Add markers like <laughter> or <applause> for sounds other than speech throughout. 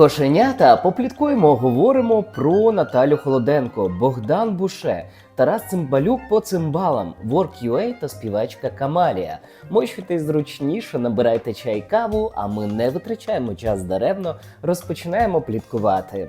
Кошенята попліткуємо, говоримо про Наталю Холоденко, Богдан Буше, Тарас Цимбалюк по цимбалам, Work.ua та співачка Камалія. Мощуйтесь зручніше, набирайте чай каву, а ми не витрачаємо час даремно, розпочинаємо пліткувати.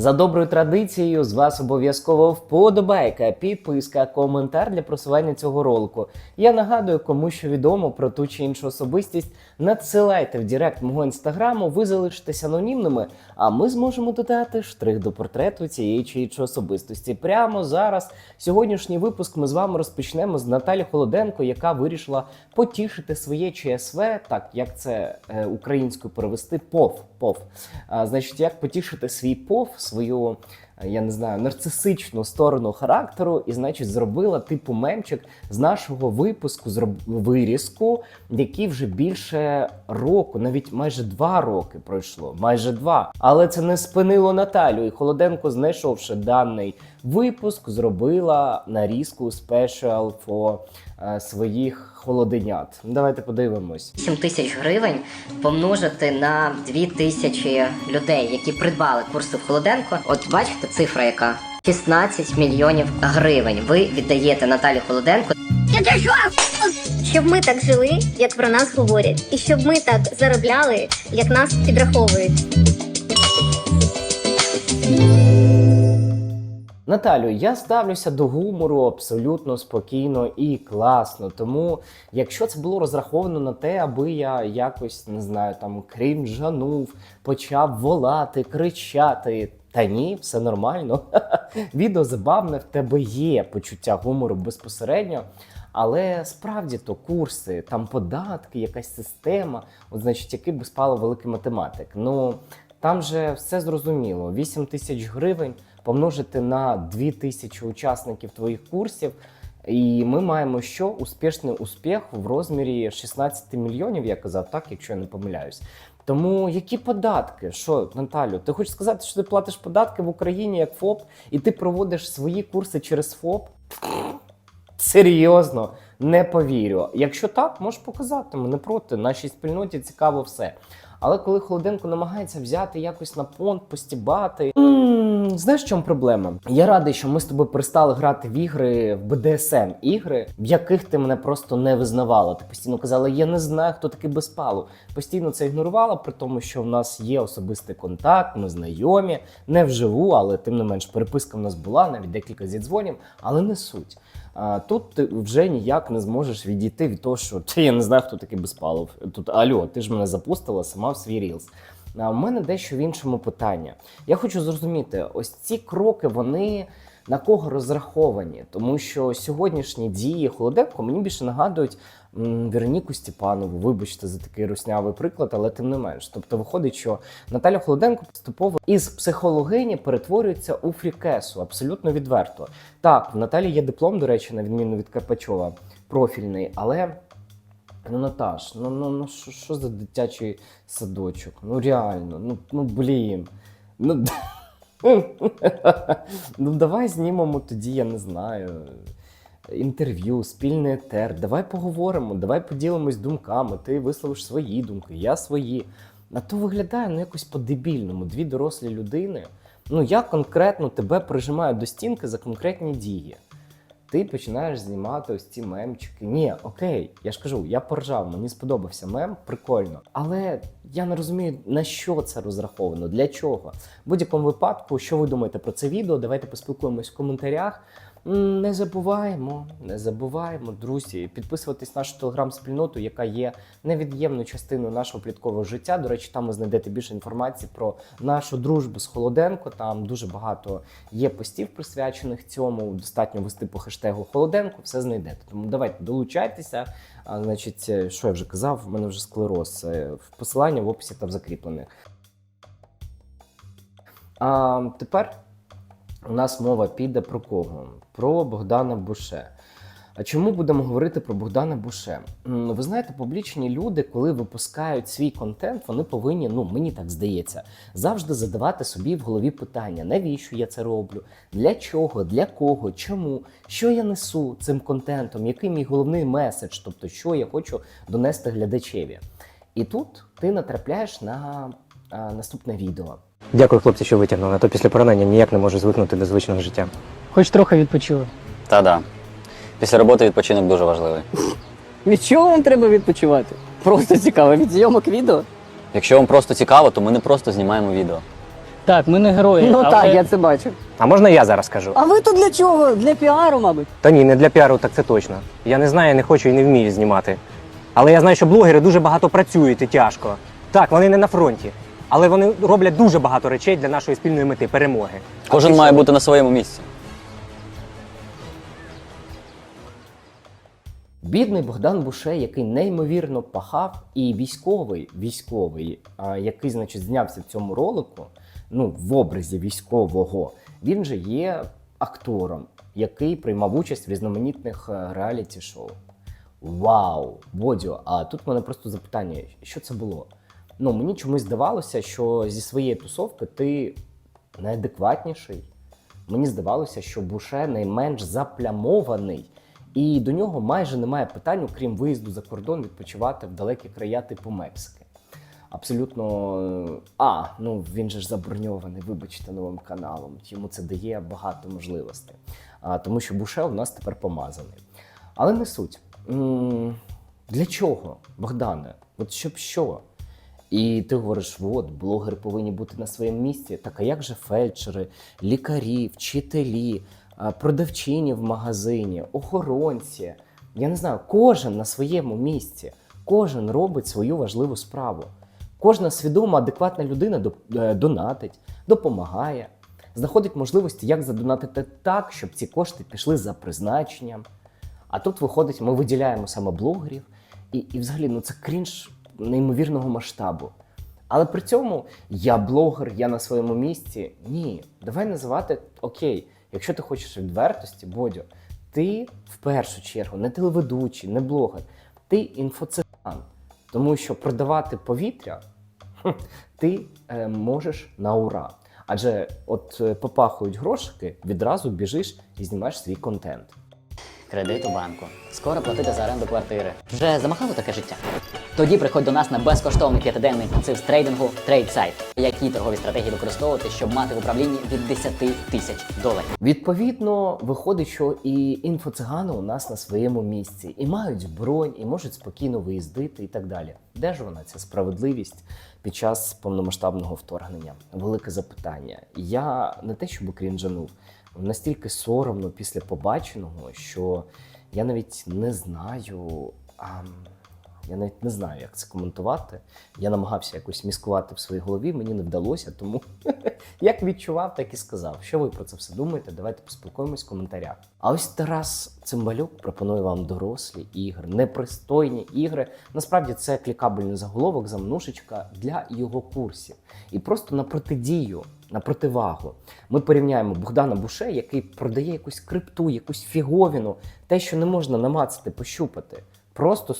За доброю традицією, з вас обов'язково вподобайка, підписка, коментар для просування цього ролику. Я нагадую, кому що відомо про ту чи іншу особистість, надсилайте в Директ мого інстаграму, ви залишитесь анонімними, а ми зможемо додати штрих до портрету цієї чи іншої особистості. Прямо зараз. Сьогоднішній випуск ми з вами розпочнемо з Наталі Холоденко, яка вирішила потішити своє ЧСВ, так як це е, українською перевести пов. пов. А, значить, як потішити свій пов, свою, е, я не знаю, нарцисичну сторону характеру, і, значить, зробила типу мемчик з нашого випуску, зроб... вирізку, який вже більше року, навіть майже два роки пройшло, майже два. Але це не спинило Наталю, і Холоденко, знайшовши даний випуск, зробила нарізку спешал for е, своїх холоденят. Давайте подивимось. 7 тисяч гривень помножити на 2 тисячі людей, які придбали курси в Холоденко. От бачите цифра, яка 16 мільйонів гривень. Ви віддаєте Наталі Холоденко. Щоб ми так жили, як про нас говорять, і щоб ми так заробляли, як нас підраховують. Наталю, я ставлюся до гумору абсолютно спокійно і класно. Тому, якщо це було розраховано на те, аби я якось не знаю, там крінжанув, почав волати, кричати. Та ні, все нормально. <laughs> Відео забавне, в тебе є почуття гумору безпосередньо. Але справді то курси, там податки, якась система, от значить, який би спало великий математик. Ну там же все зрозуміло: 8 тисяч гривень помножити на 2 тисячі учасників твоїх курсів. І ми маємо що успішний успіх в розмірі 16 мільйонів, я казав, так, якщо я не помиляюсь. Тому які податки? Що, Наталю, ти хочеш сказати, що ти платиш податки в Україні як ФОП, і ти проводиш свої курси через ФОП? Серйозно, не повірю. Якщо так, можеш показати, ми не проти. Нашій спільноті цікаво все. Але коли Холоденко намагається взяти якось на понт, постібати. Знаєш, в чому проблема? Я радий, що ми з тобою перестали грати в ігри в БДСМ ігри, в яких ти мене просто не визнавала. Ти постійно казала, я не знаю, хто такий безпалу. Постійно це ігнорувала, при тому, що в нас є особистий контакт, ми знайомі, не вживу, але тим не менш переписка в нас була, навіть декілька зідзвонів, але не суть. А, тут ти вже ніяк не зможеш відійти від того, що ти я не знаю, хто такий безпалов. Тут альо, ти ж мене запустила сама в свій рілс. В мене дещо в іншому питання. Я хочу зрозуміти, ось ці кроки, вони на кого розраховані? Тому що сьогоднішні дії Холоденко мені більше нагадують Вероніку Степанову. Вибачте за такий руснявий приклад, але тим не менш. Тобто виходить, що Наталя Холоденко поступово із психологині перетворюється у фрікесу, абсолютно відверто. Так, в Наталі є диплом, до речі, на відміну від Карпачова, профільний, але. Ну, Наташ, ну ну ну що за дитячий садочок? Ну реально, ну ну блін. Ну, <laughs> <laughs> ну давай знімемо тоді, я не знаю. Інтерв'ю, спільний етер. Давай поговоримо, давай поділимось думками. Ти висловиш свої думки, я свої. А то виглядає ну якось по-дебільному. Дві дорослі людини. Ну я конкретно тебе прижимаю до стінки за конкретні дії ти починаєш знімати ось ці мемчики. Ні, окей, я ж кажу, я поржав, мені сподобався мем, прикольно. Але я не розумію, на що це розраховано, для чого. В будь-якому випадку, що ви думаєте про це відео, давайте поспілкуємось в коментарях. Не забуваємо, не забуваємо, друзі, підписуватись на нашу телеграм-спільноту, яка є невід'ємною частиною нашого пліткового життя. До речі, там ви знайдете більше інформації про нашу дружбу з Холоденко. Там дуже багато є постів присвячених цьому. Достатньо вести по хештегу Холоденко, все знайдете. Тому давайте долучайтеся. А, значить, е, що я вже казав, в мене вже склероз. Е, посилання в описі та в закріплених. А тепер у нас мова піде про кого? Про Богдана Буше. А чому будемо говорити про Богдана Буше? Ви знаєте, публічні люди, коли випускають свій контент, вони повинні, ну мені так здається, завжди задавати собі в голові питання: навіщо я це роблю? Для чого? Для кого? Чому? Що я несу цим контентом? Який мій головний меседж? Тобто, що я хочу донести глядачеві? І тут ти натрапляєш на наступне відео. Дякую, хлопці, що витягнули. А то після поранення ніяк не можу звикнути до звичного життя. Хоч трохи відпочили. Та да. Після роботи відпочинок дуже важливий. Від чого вам треба відпочивати? Просто цікаво, від зйомок відео? Якщо вам просто цікаво, то ми не просто знімаємо відео. Так, ми не герої. Ну але... так, я це бачу. А можна я зараз скажу? А ви тут для чого? Для піару, мабуть. Та ні, не для піару, так це точно. Я не знаю, не хочу і не вмію знімати. Але я знаю, що блогери дуже багато працюють і тяжко. Так, вони не на фронті, але вони роблять дуже багато речей для нашої спільної мети перемоги. Кожен має бути на своєму місці. Бідний Богдан Буше, який неймовірно пахав, і військовий, військовий, який, значить, знявся в цьому ролику, ну, в образі військового, він же є актором, який приймав участь в різноманітних е, реаліті-шоу. Вау! Бодю, а тут в мене просто запитання: що це було? Ну, мені чомусь здавалося, що зі своєї тусовки ти найадекватніший. Мені здавалося, що Буше найменш заплямований, і до нього майже немає питань, окрім виїзду за кордон, відпочивати в далекі края типу Мексики. Абсолютно. е, А, ну він же ж заброньований, вибачте, новим каналом. Йому це дає багато можливостей. А, тому що Буше у нас тепер помазаний. Але не суть. М, Для чого, Богдане? От щоб що? І ти говориш, от, блогери повинні бути на своєму місці. Так а як же фельдшери, лікарі, вчителі, продавчині в магазині, охоронці? Я не знаю, кожен на своєму місці, кожен робить свою важливу справу. Кожна свідома, адекватна людина е, донатить, допомагає, знаходить можливості, як задонатити так, щоб ці кошти пішли за призначенням. А тут виходить, ми виділяємо саме блогерів, і, і взагалі ну це крінж неймовірного масштабу. Але при цьому я блогер, я на своєму місці. Ні, давай називати окей, якщо ти хочеш відвертості, Бодю, ти в першу чергу не телеведучий, не блогер, ти інфоциган. Тому що продавати повітря ти е, можеш на ура. Адже от е, попахують грошики, відразу біжиш і знімаєш свій контент. Кредит у банку. Скоро платити за оренду квартири. Вже замахало таке життя? Тоді приходь до нас на безкоштовний п'ятиденний інтенсив з трейдингу TradeSight. Які торгові стратегії використовувати, щоб мати в управлінні від 10 тисяч доларів. Відповідно, виходить, що і інфоцигани у нас на своєму місці, і мають бронь, і можуть спокійно виїздити, і так далі. Де ж вона, ця справедливість під час повномасштабного вторгнення? Велике запитання. Я не те, щоб крінжанув, настільки соромно після побаченого, що я навіть не знаю. А, я навіть не знаю, як це коментувати. Я намагався якось міскувати в своїй голові, мені не вдалося, тому <laughs> як відчував, так і сказав. Що ви про це все думаєте? Давайте поспілкуємось в коментарях. А ось Тарас Цимбалюк пропонує вам дорослі ігри, непристойні ігри. Насправді це клікабельний заголовок, замнушечка для його курсів. І просто на протидію, на противагу. Ми порівняємо Богдана Буше, який продає якусь крипту, якусь фіговіну, те, що не можна намацати, пощупати. Просто,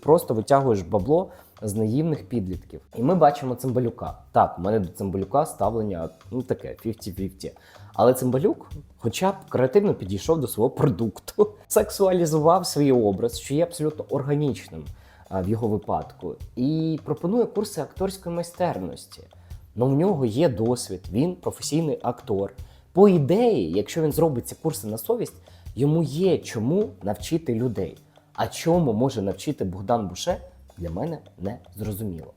просто витягуєш бабло з наївних підлітків. І ми бачимо цимбалюка. Так, у мене до цимбалюка ставлення ну таке 50-50. Але цимбалюк, хоча б креативно підійшов до свого продукту, <laughs> сексуалізував свій образ, що є абсолютно органічним в його випадку, і пропонує курси акторської майстерності. Ну, в нього є досвід, він професійний актор. По ідеї, якщо він зробить ці курси на совість, йому є чому навчити людей. А чому може навчити Богдан Буше, для мене не зрозуміло.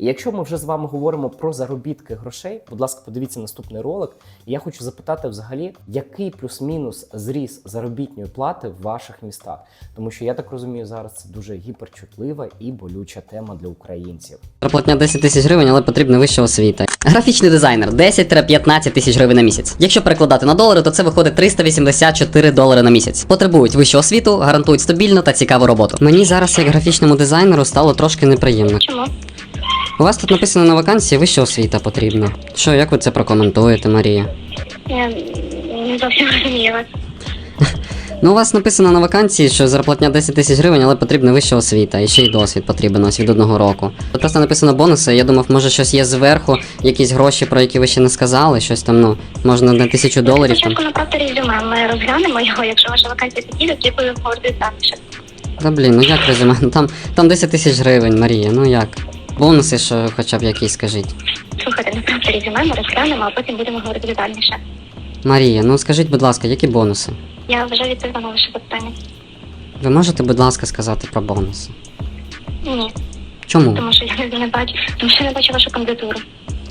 І якщо ми вже з вами говоримо про заробітки грошей, будь ласка, подивіться наступний ролик. І я хочу запитати взагалі, який плюс-мінус зріс заробітної плати в ваших містах, тому що я так розумію, зараз це дуже гіперчутлива і болюча тема для українців. Зарплатня 10 тисяч гривень, але потрібна вища освіта. Графічний дизайнер 10-15 тисяч гривень на місяць. Якщо перекладати на долари, то це виходить 384 долари на місяць. Потребують вищу освіту, гарантують стабільну та цікаву роботу. Мені зараз, як графічному дизайнеру, стало трошки неприємно. Чому? У вас тут написано на вакансії вища освіта потрібна. Що, як ви це прокоментуєте, Марія? Я не зовсім розумію вас. Ну, у вас написано на вакансії, що зарплатня 10 тисяч гривень, але потрібна вища освіта, і ще й досвід потрібен ось від одного року. Тут просто написано бонуси, я думав, може щось є зверху, якісь гроші, про які ви ще не сказали, щось там, ну, можна на тисячу доларів там. Спочатку направте резюме, ми розглянемо його, якщо ваша вакансія підійде, тоді будемо говорити далі. Та блін, ну як резюме? Ну там, там 10 тисяч гривень, Марія, ну як? Бонуси, що хоча б якісь скажіть. Слухайте, направте резюме, ми розглянемо, а потім будемо говорити детальніше. Марія, ну скажіть, будь ласка, які бонуси? Я вже відповіла на ваше запитання. Ви можете, будь ласка, сказати про бонуси? Ні, Чому? тому що я не бачу, тому що я не бачу вашу кандидатуру.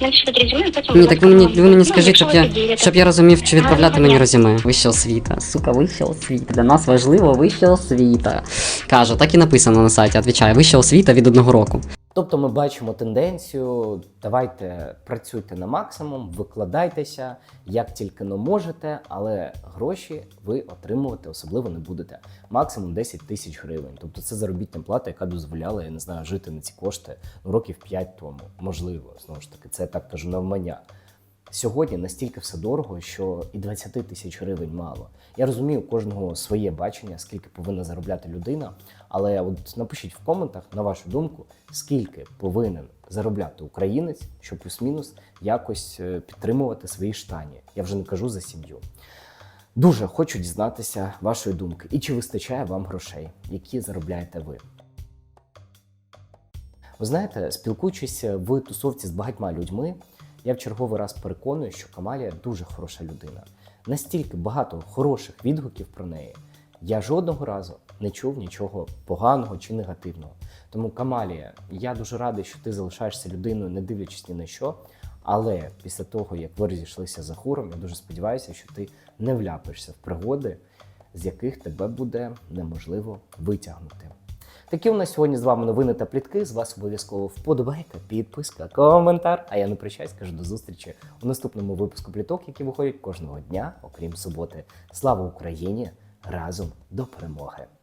Напишіть резюме, а потім... Ні, так ви мені, ви мені ну, скажіть, щоб я, щоб я розумів, чи відправляти мені резюме. Вища освіта. Сука, вища освіта. Для нас важливо вища освіта. Кажу, так і написано на сайті, відвічаю, вища освіта від одного року. Тобто ми бачимо тенденцію. Давайте працюйте на максимум, викладайтеся як тільки но можете, але гроші ви отримувати особливо не будете. Максимум 10 тисяч гривень. Тобто це заробітна плата, яка дозволяла, я не знаю, жити на ці кошти років 5 тому. Можливо, знову ж таки, це я так кажу навмання. Сьогодні настільки все дорого, що і 20 тисяч гривень мало. Я розумію, кожного своє бачення, скільки повинна заробляти людина. Але от напишіть в коментах, на вашу думку, скільки повинен заробляти українець, щоб плюс-мінус якось е, підтримувати свої штані. Я вже не кажу за сім'ю. Дуже хочу дізнатися вашої думки і чи вистачає вам грошей, які заробляєте ви. Ви знаєте, спілкуючись в тусовці з багатьма людьми, я в черговий раз переконую, що Камалія дуже хороша людина. Настільки багато хороших відгуків про неї. Я жодного разу не чув нічого поганого чи негативного. Тому, Камалія, я дуже радий, що ти залишаєшся людиною, не дивлячись ні на що. Але після того, як ви розійшлися за хуром, я дуже сподіваюся, що ти не вляпишся в пригоди, з яких тебе буде неможливо витягнути. Такі у нас сьогодні з вами новини та плітки. З вас обов'язково вподобайка, підписка, коментар. А я не прощаюсь, кажу до зустрічі у наступному випуску пліток, які виходять кожного дня, окрім суботи. Слава Україні! Разом до перемоги!